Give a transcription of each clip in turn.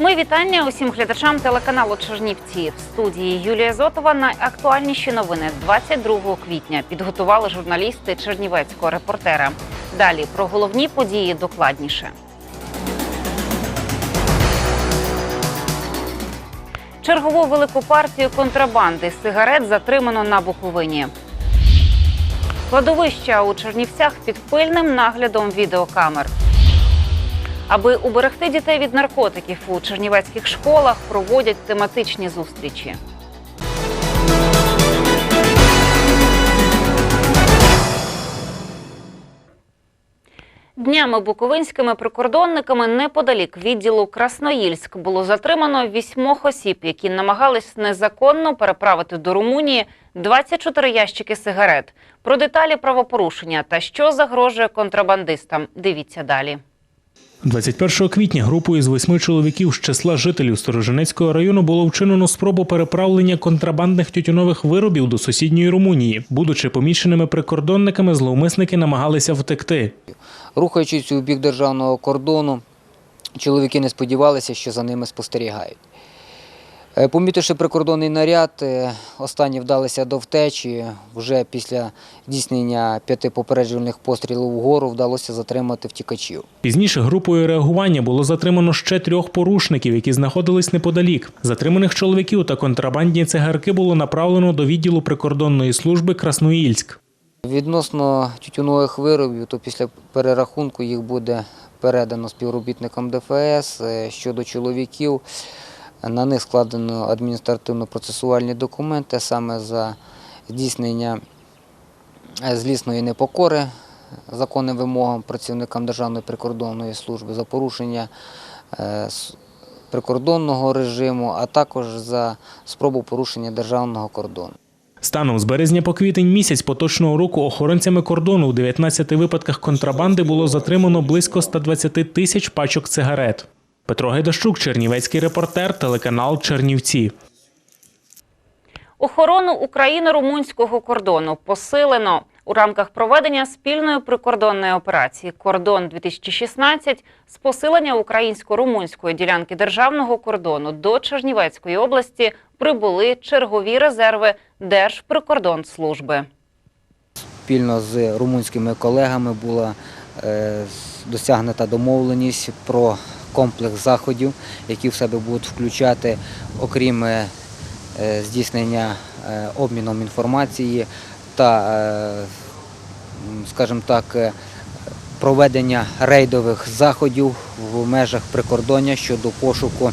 Ми вітання усім глядачам телеканалу Чернівці. В студії Юлія Зотова найактуальніші новини 22 квітня підготували журналісти Чернівецького репортера. Далі про головні події докладніше. Чергову велику партію контрабанди сигарет затримано на Буковині. Кладовища у Чернівцях під пильним наглядом відеокамер. Аби уберегти дітей від наркотиків у чернівецьких школах проводять тематичні зустрічі. Днями буковинськими прикордонниками неподалік відділу Красноїльськ було затримано вісьмох осіб, які намагались незаконно переправити до Румунії 24 ящики сигарет. Про деталі правопорушення та що загрожує контрабандистам. Дивіться далі. 21 квітня групою з восьми чоловіків з числа жителів Сторожинецького району було вчинено спробу переправлення контрабандних тютюнових виробів до сусідньої Румунії. Будучи поміченими прикордонниками, зловмисники намагалися втекти. Рухаючись у бік державного кордону, чоловіки не сподівалися, що за ними спостерігають. Е, Помітивши прикордонний наряд, е, останні вдалися до втечі. Вже після здійснення п'яти попереджувальних пострілів вгору вдалося затримати втікачів. Пізніше групою реагування було затримано ще трьох порушників, які знаходились неподалік. Затриманих чоловіків та контрабандні цигарки було направлено до відділу прикордонної служби Красноїльськ. Відносно тютюнових виробів, то після перерахунку їх буде передано співробітникам ДФС. Е, Щодо чоловіків, на них складено адміністративно-процесуальні документи саме за здійснення е, злісної непокори законним вимогам працівникам Державної прикордонної служби за порушення е, прикордонного режиму, а також за спробу порушення державного кордону. Станом з березня по квітень місяць поточного року охоронцями кордону у 19 випадках контрабанди було затримано близько 120 тисяч пачок цигарет. Петро Гайдащук, Чернівецький репортер, телеканал Чернівці. Охорону україно-румунського кордону посилено у рамках проведення спільної прикордонної операції Кордон 2016 з посилення українсько-румунської ділянки державного кордону до Чернівецької області прибули чергові резерви Держприкордонслужби. Спільно з румунськими колегами була е, досягнута домовленість про комплекс заходів, які в себе будуть включати, окрім е, е, здійснення е, обміном інформації та, скажімо так, проведення рейдових заходів в межах прикордоння щодо пошуку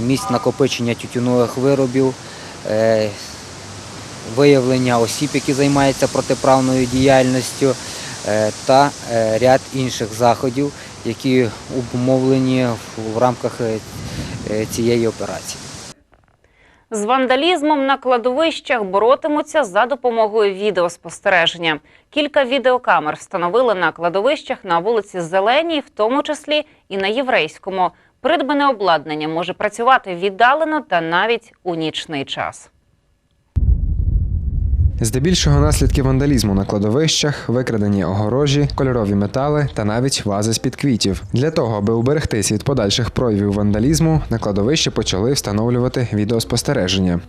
місць накопичення тютюнових виробів, виявлення осіб, які займаються протиправною діяльністю, та ряд інших заходів, які обумовлені в- рамках е, е, цієї операції. З вандалізмом на кладовищах боротимуться за допомогою відеоспостереження. Кілька відеокамер встановили на кладовищах на вулиці Зеленій, в тому числі і на єврейському. Придбане обладнання може працювати віддалено та навіть у нічний час. Здебільшого наслідки вандалізму на кладовищах, викрадені огорожі, кольорові метали та навіть вази з-під квітів. Для того, аби уберегтись від подальших проявів вандалізму, на кладовищі почали встановлювати відеоспостереження.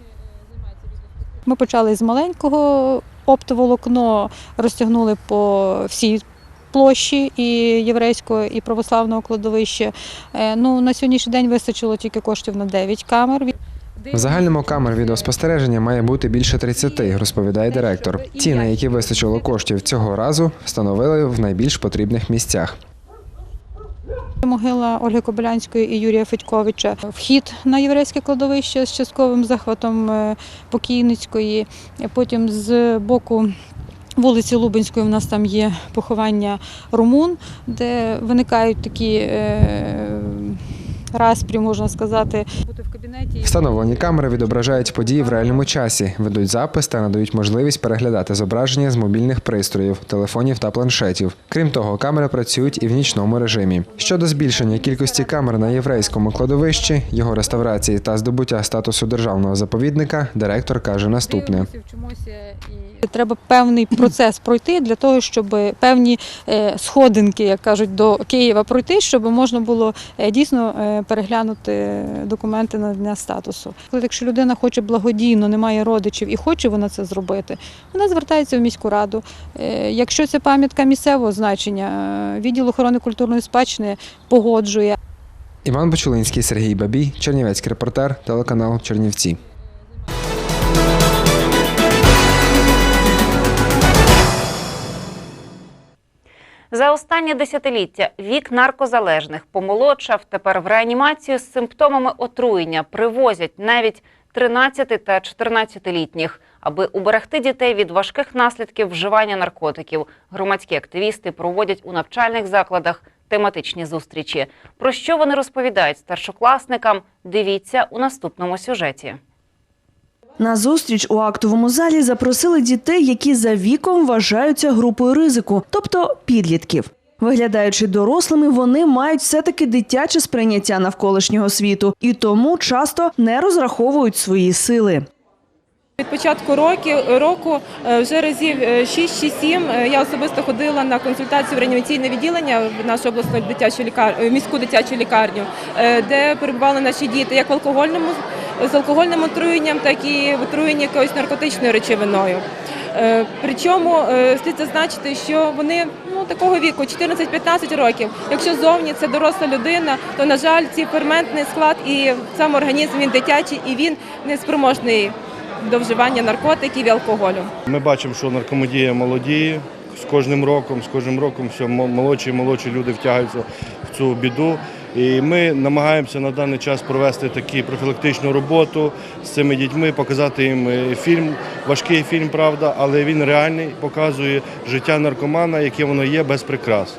Ми почали з маленького оптоволокно, розтягнули по всій площі і єврейського, і православного кладовища. Е, Ну, на сьогоднішній день вистачило тільки коштів на 9 камер. В загальному камер відеоспостереження має бути більше 30, розповідає директор. Ті, на які вистачило коштів цього разу, встановили в найбільш потрібних місцях. Могила Ольги Кобилянської і Юрія Федьковича. Вхід на єврейське кладовище з частковим захватом е, покійницької. Потім з боку Вулиці Лубенської в нас там є поховання румун, де виникають такі е, распрі, можна сказати. В кабінеті. Встановлені камери відображають події в реальному часі, ведуть запис та надають можливість переглядати зображення з мобільних пристроїв, телефонів та планшетів. Крім того, камери працюють і в нічному режимі. Щодо збільшення кількості камер на єврейському кладовищі, його реставрації та здобуття статусу державного заповідника, директор каже наступне. Треба певний процес пройти для того, щоб певні е, сходинки, як кажуть, до Києва пройти, щоб можна було е, дійсно е, переглянути документи на дня статусу. Коли якщо людина хоче благодійно, немає родичів і хоче вона це зробити, вона звертається в міську раду. Е, Якщо це пам'ятка місцевого значення, е, відділ охорони культурної спадщини погоджує. Іван Бочулинський, Сергій Бабій, Чернівецький репортер, телеканал Чернівці. За останнє десятиліття вік наркозалежних помолодшав тепер в реанімацію з симптомами отруєння привозять навіть 13 та 14-літніх. Аби уберегти дітей від важких наслідків вживання наркотиків, громадські активісти проводять у навчальних закладах тематичні зустрічі. Про що вони розповідають старшокласникам? Дивіться у наступному сюжеті. На зустріч у актовому залі запросили дітей, які за віком вважаються групою ризику, тобто підлітків. Виглядаючи дорослими, вони мають все-таки дитяче сприйняття навколишнього світу і тому часто не розраховують свої сили. Від початку року е, вже разів 6 чи 7 е, я особисто ходила на консультацію в реанімаційне відділення в нашу обласну дитячу лікар... е, міську дитячу лікарню, е, де перебували наші діти як в алкогольному з алкогольним отруєнням, так і в отруєнні якоюсь наркотичною речовиною. Е, Причому е, слід зазначити, що вони ну такого віку 14-15 років. Якщо зовні це доросла людина, то на жаль, цей ферментний склад і сам організм він дитячий і він не спроможний до вживання наркотиків і алкоголю. Ми бачимо, що наркомедія молодіє. З кожним роком, з кожним роком все мо- молодші і молодші люди втягаються в цю біду. І ми намагаємося на даний час провести таку профілактичну роботу з цими дітьми, показати їм е, фільм, важкий фільм, правда, але він реальний, показує життя наркомана, яке воно є без прикрас.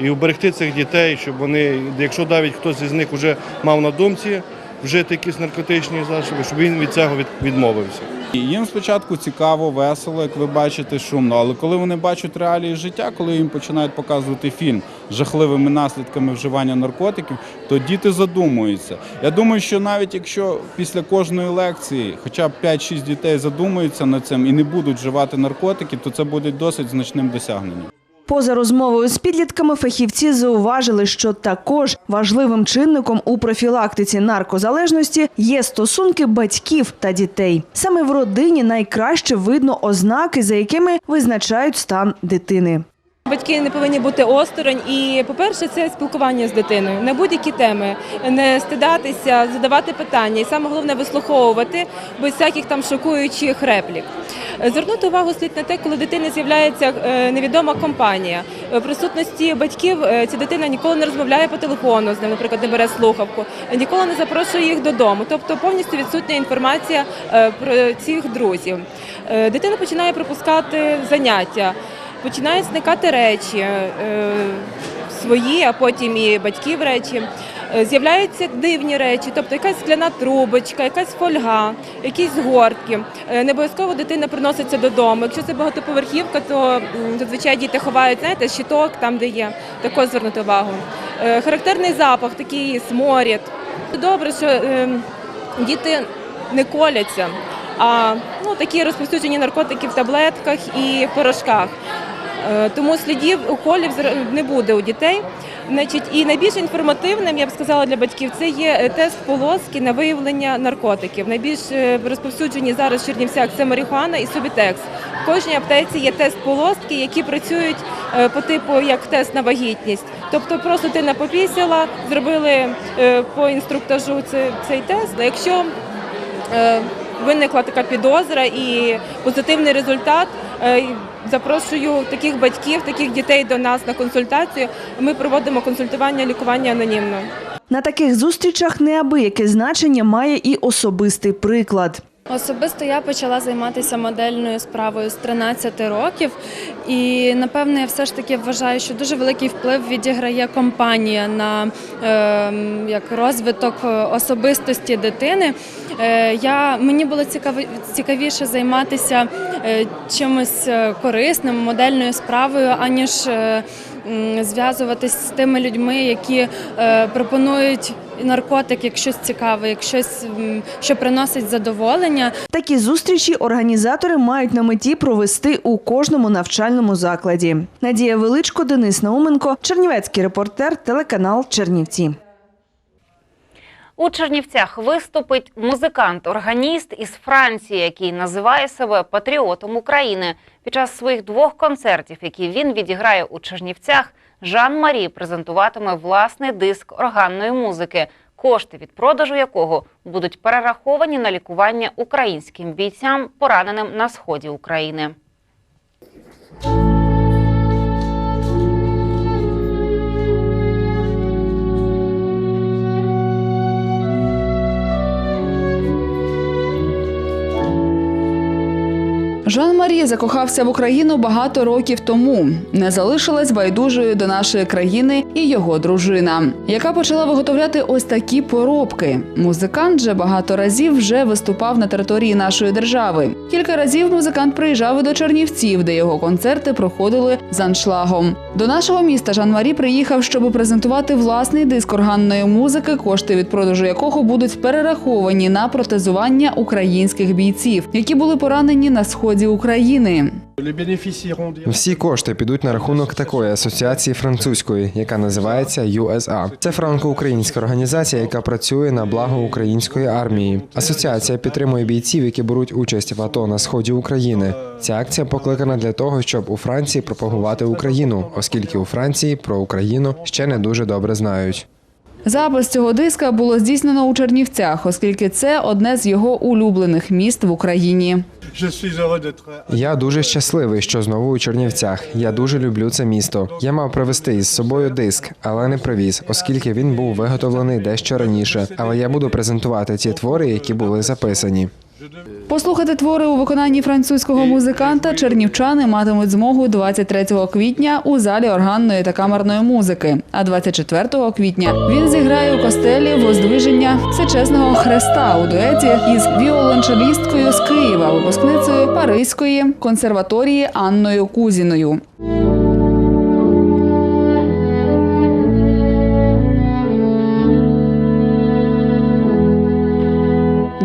І уберегти цих дітей, щоб вони, якщо навіть хтось із них вже мав на думці вжити якісь наркотичні засоби, щоб він від цього відмовився. Їм спочатку цікаво, весело, як ви бачите, шумно. Але коли вони бачать реалії життя, коли їм починають показувати фільм з жахливими наслідками вживання наркотиків, то діти задумуються. Я думаю, що навіть якщо після кожної лекції хоча б 5-6 дітей задумуються над цим і не будуть вживати наркотики, то це буде досить значним досягненням. Поза розмовою з підлітками фахівці зауважили, що також важливим чинником у профілактиці наркозалежності є стосунки батьків та дітей. Саме в родині найкраще видно ознаки, за якими визначають стан дитини. Батьки не повинні бути осторонь. І, по-перше, це спілкування з дитиною на будь-які теми, не стидатися, задавати питання, і саме головне вислуховувати без всяких там шокуючих реплік. Е, Звернути увагу слід на те, коли дитини з'являється е, невідома компанія. Е, В присутності батьків е, ця дитина ніколи не розмовляє по телефону з ним, наприклад, не бере слухавку, е, ніколи не запрошує їх додому. Тобто повністю відсутня інформація е, про цих друзів. Е, Дитина починає пропускати заняття починають зникати речі е, свої, а потім і батьків речі. Е, З'являються дивні речі, тобто якась скляна трубочка, якась фольга, якісь згортки. Е, Не обов'язково дитина приноситься додому. Якщо це багатоповерхівка, то зазвичай діти ховають, знаєте, щиток там, де є. Також звернути увагу. Характерний запах, такий сморід. Добре, що е, діти не коляться, а ну, такі розповсюджені наркотики в таблетках і порошках. Е, Тому слідів уколів не буде у дітей. Значить, і найбільш інформативним, я б сказала для батьків, це є е, тест полоски на виявлення наркотиків. Найбільш е, розповсюджені зараз в Чернівцях це марихуана і собітекс. В кожній аптеці є тест полоски, які працюють по типу як тест на вагітність. Тобто просто ти напопісяла, зробили по інструктажу цей, тест. Якщо виникла така підозра і позитивний результат. Е, Запрошую таких батьків, таких дітей до нас на консультацію. Ми проводимо консультування, лікування анонімно. На таких зустрічах неабияке значення має і особистий приклад. Особисто я почала займатися модельною справою з 13 років, і напевно я все ж таки вважаю, що дуже великий вплив відіграє компанія на е, як розвиток е, особистості дитини. Е, я, мені було цікави, цікавіше займатися чимось е, корисним, модельною справою, аніж е, зв'язуватись з тими людьми, які е, пропонують наркотик як щось цікаве, як щось, що приносить задоволення. Такі зустрічі організатори мають на меті провести у кожному навчальному закладі. Надія Величко, Денис Науменко, Чернівецький репортер, телеканал Чернівці. У Чернівцях виступить музикант-органіст із Франції, який називає себе патріотом України. Під час своїх двох концертів, які він відіграє у Чернівцях, Жан Марі презентуватиме власний диск органної музики, кошти від продажу якого будуть перераховані на лікування українським бійцям, пораненим на сході України. Жан-Марі закохався в Україну багато років тому. Не залишилась байдужою до нашої країни і його дружина, яка почала виготовляти ось такі поробки. Музикант же багато разів вже виступав на території нашої держави. Кілька разів музикант приїжджав і до Чернівців, де його концерти проходили з аншлагом. До нашого міста Жан-Марі приїхав, щоб презентувати власний диск органної музики, кошти від продажу якого будуть перераховані на протезування українських бійців, які були поранені на сході України. Всі кошти підуть на рахунок такої асоціації французької, яка називається USA. Це франко-українська організація, яка працює на благо української армії. Асоціація підтримує бійців, які беруть участь в АТО на сході України. Ця акція покликана для того, щоб у Франції пропагувати Україну, оскільки у Франції про Україну ще не дуже добре знають. Запис цього диска було здійснено у Чернівцях, оскільки це одне з його улюблених міст в Україні. Я дуже щасливий, що знову у Чернівцях. Я дуже люблю це місто. Я мав привезти із собою диск, але не привіз, оскільки він був виготовлений дещо раніше. Але я буду презентувати ті твори, які були записані. Послухати твори у виконанні французького музиканта чернівчани матимуть змогу 23 квітня у залі органної та камерної музики. А 24 квітня він зіграє у костелі Воздвиження Всечесного Хреста у дуеті із віолончелісткою з Києва, випускницею Паризької консерваторії Анною Кузіною.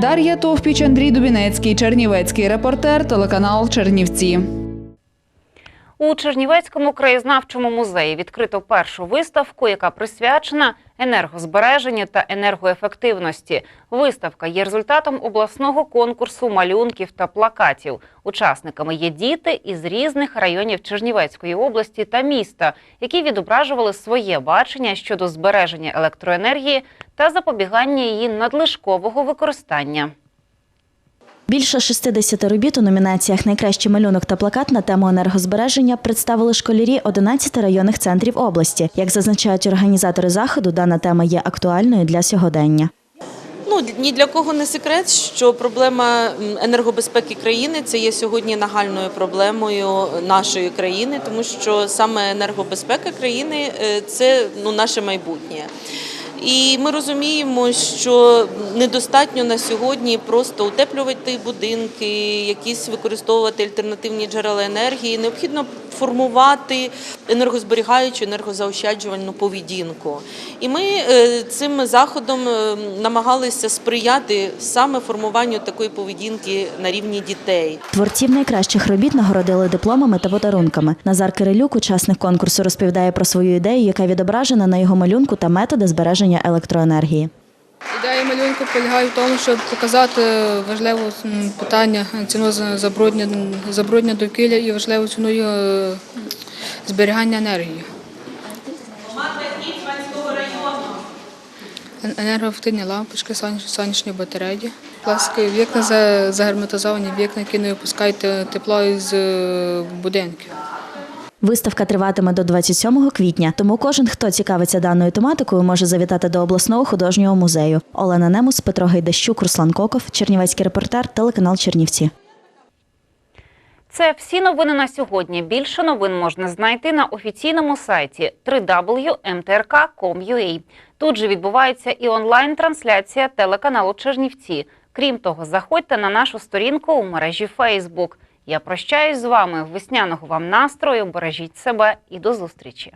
Дар'я Товпіч, Андрій Дубінецький, Чернівецький репортер, телеканал Чернівці. У Чернівецькому краєзнавчому музеї відкрито першу виставку, яка присвячена енергозбереженню та енергоефективності. Виставка є результатом обласного конкурсу малюнків та плакатів. Учасниками є діти із різних районів Чернівецької області та міста, які відображували своє бачення щодо збереження електроенергії та запобігання її надлишкового використання. Більше 60 робіт у номінаціях Найкращий малюнок та плакат на тему енергозбереження представили школярі 11 районних центрів області. Як зазначають організатори заходу, дана тема є актуальною для сьогодення. Ну ні для кого не секрет, що проблема енергобезпеки країни це є сьогодні нагальною проблемою нашої країни, тому що саме енергобезпека країни е, це ну наше майбутнє. І ми розуміємо, що недостатньо на сьогодні просто утеплювати будинки, якісь використовувати альтернативні джерела енергії. Необхідно формувати енергозберігаючу, енергозаощаджувальну поведінку. І ми е, цим заходом е, намагалися сприяти саме формуванню такої поведінки на рівні дітей. Творців найкращих робіт нагородили дипломами та подарунками. Назар Кирилюк, учасник конкурсу, розповідає про свою ідею, яка відображена на його малюнку та методи збереження електроенергії. Ідея малюнку полягає в тому, щоб показати важливе питання ціну забруднення, забруднення довкілля і важливу ціну е, зберігання енергії. Ен- Енергоефективні лампочки, сонячні батареї, пластикові вікна, за- загерметизовані вікна, які не випускають тепло із е, будинків. Виставка триватиме до 27 квітня, тому кожен, хто цікавиться даною тематикою, може завітати до обласного художнього музею. Олена Немус, Петро Гайдащук, Руслан Коков, Чернівецький репортер, телеканал Чернівці. Це всі новини на сьогодні. Більше новин можна знайти на офіційному сайті www.mtrk.com.ua. Тут же відбувається і онлайн-трансляція телеканалу Чернівці. Крім того, заходьте на нашу сторінку у мережі Facebook. Я прощаюсь з вами. Весняного вам настрою. Бережіть себе і до зустрічі.